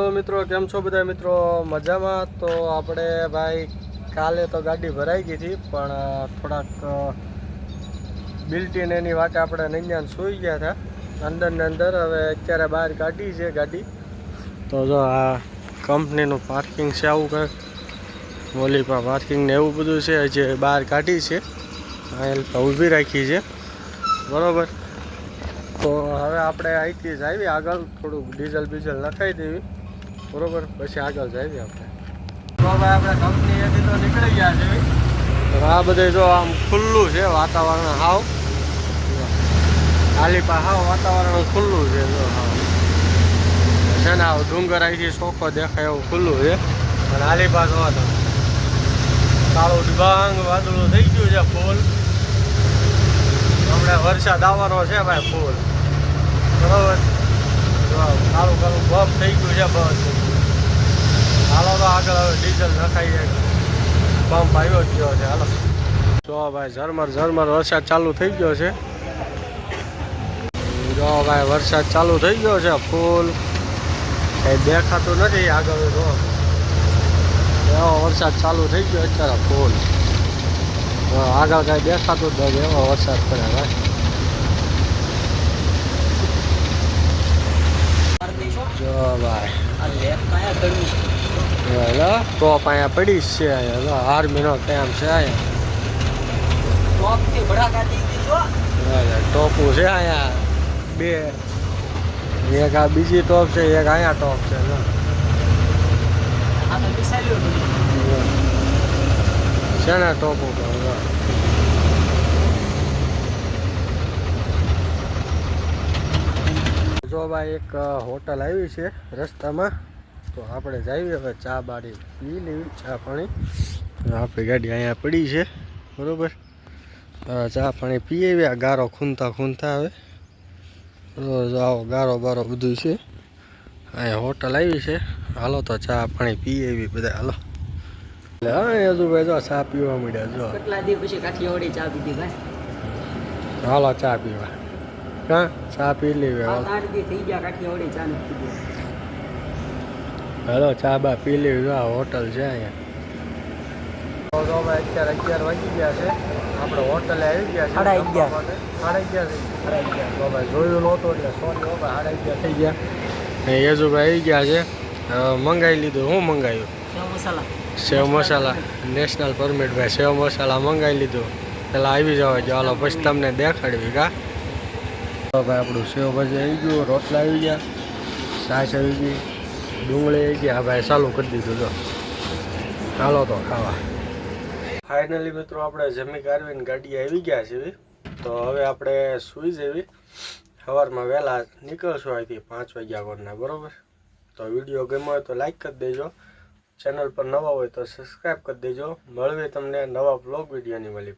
તો મિત્રો, કેમ છો બધા મિત્રો? મજામાં? તો આપણે ભાઈ, કાલે તો ગાડી ભરાઈ ગઈ હતી, પણ થોડાક બિલ્ટીન એની વાટે આપણે નૈયાન સૂઈ ગયા હતા. અંદર ને અંદર, હવે અત્યારે બહાર કાઢી છે ગાડી. તો જો આ કંપનીનું પાર્કિંગ છે, આવું કંઈક. મોલીપા પાર્કિંગ ને એવું બધું છે જે બહાર કાઢી છે. અહીંયા ઊભી રાખી છે. બરાબર. તો હવે આપણે અહીંથી જ આવી, આગળ થોડુંક ડીઝલ બીઝલ નખાઈ દેવી. બરોબર? પછી આગળ જઈએ આપણે. આપણે કંપનીએથી તો નીકળી ગયા છે. આ બધે જો આમ ખુલ્લું છે વાતાવરણ હાવ. આલીપા હાવ વાતાવરણ ખુલ્લું છે જો હાવ. છે ને આવ ડુંગર અહીંથી ચોખ્ખો દેખાય એવું ખુલ્લું છે. અને આલીપા જોવા તો. કાળું ડિબાંગ વાદળું થઈ ગયું છે ફૂલ. હમણાં વરસાદ આવવાનો છે ભાઈ ફૂલ. બરોબર? કાળું કાળું બફ થઈ ગયું છે બસ. હાલો તો આગળ હવે ડીઝલ નખાઈએ પંપ આવ્યો જ ગયો છે હાલો. જો ભાઈ ઝરમર ઝરમર વરસાદ ચાલુ થઈ ગયો છે. જો ભાઈ વરસાદ ચાલુ થઈ ગયો છે ફૂલ. કઈ દેખાતું નથી આગળ જો. એવો વરસાદ ચાલુ થઈ ગયો અત્યારે ફૂલ. આગળ કાંઈ દેખાતું જ નથી એવો વરસાદ પડે ભાઈ. જો ભાઈ. હેલો ટોપ અહીંયા પડી છે અહીંયા આર્મીનો ટાઈમ છે અહીંયા ટોપું છે અહીંયા બે એક આ બીજી ટોપ છે એક અહીંયા ટોપ છે. છે ને ટોપ ઉપર. જો ભાઈ એક હોટલ આવી છે રસ્તામાં. તો આપણે જઈએ હવે ચા બાડી પી લેવી ચા પાણી. આપણી ગાડી અહીંયા પડી છે બરોબર? ચા પાણી પી આવ્યા ગારો ખૂનતા ખૂનતા આવે. બરાબર આવો ગારો બારો બધું છે. અહીંયા હોટલ આવી છે. હાલો તો ચા પાણી પી આવી બધા હાલો. હા યજુભાઈ જો ચા પીવા મળ્યા જો. કેટલા દી પછી કાઠિયાવાડી ચા પીધી ભાઈ? હાલો ચા પીવા. હા ચા પી લેવી હાલો. થઈ ગયા કાઠિયાવાડી ચા નથી પીધી. હાલો ચા બા પી લેવી આ હોટલ છે અહીંયા. તો ભાઈ અત્યારે અગિયાર વાગી ગયા છે. આપણે હોટલે આવી ગયા છે સાડા અગિયાર. સાડા અગિયાર સાડા અગિયાર. તો ભાઈ જોયું નહોતું એટલે સોરી હો સાડા અગિયાર થઈ ગયા. યજુભાઈ આવી ગયા છે. મંગાવી લીધું. શું મંગાવ્યું સેવ મસાલા. સેવ મસાલા. નેશનલ પરમિટ ભાઈ સેવ મસાલા મંગાવી લીધું. પેલા આવી જવા જો હાલો પછી તમને દેખાડવી કા? તો ભાઈ આપણું સેવ ભાજી આવી ગયું. રોટલા આવી ગયા. છાશ આવી ગઈ. ડુંગળી આવી ગયા. ભાઈ ચાલુ કરી દીધું, જો. હાલો તો, ખાવા. ફાઇનલી મિત્રો, આપણે જમી કારવીને ગાડી આવી ગયા છે તો હવે આપણે સૂઈ જવી સવારમાં વહેલા નીકળશું અહીંથી પાંચ વાગ્યા કોરના બરોબર? તો વીડિયો ગમ્યો હોય તો લાઈક કરી દેજો. ચેનલ પર નવા હોય તો સબસ્ક્રાઈબ કરી દેજો. મળવી તમને નવા બ્લોગ વિડીયોની મળી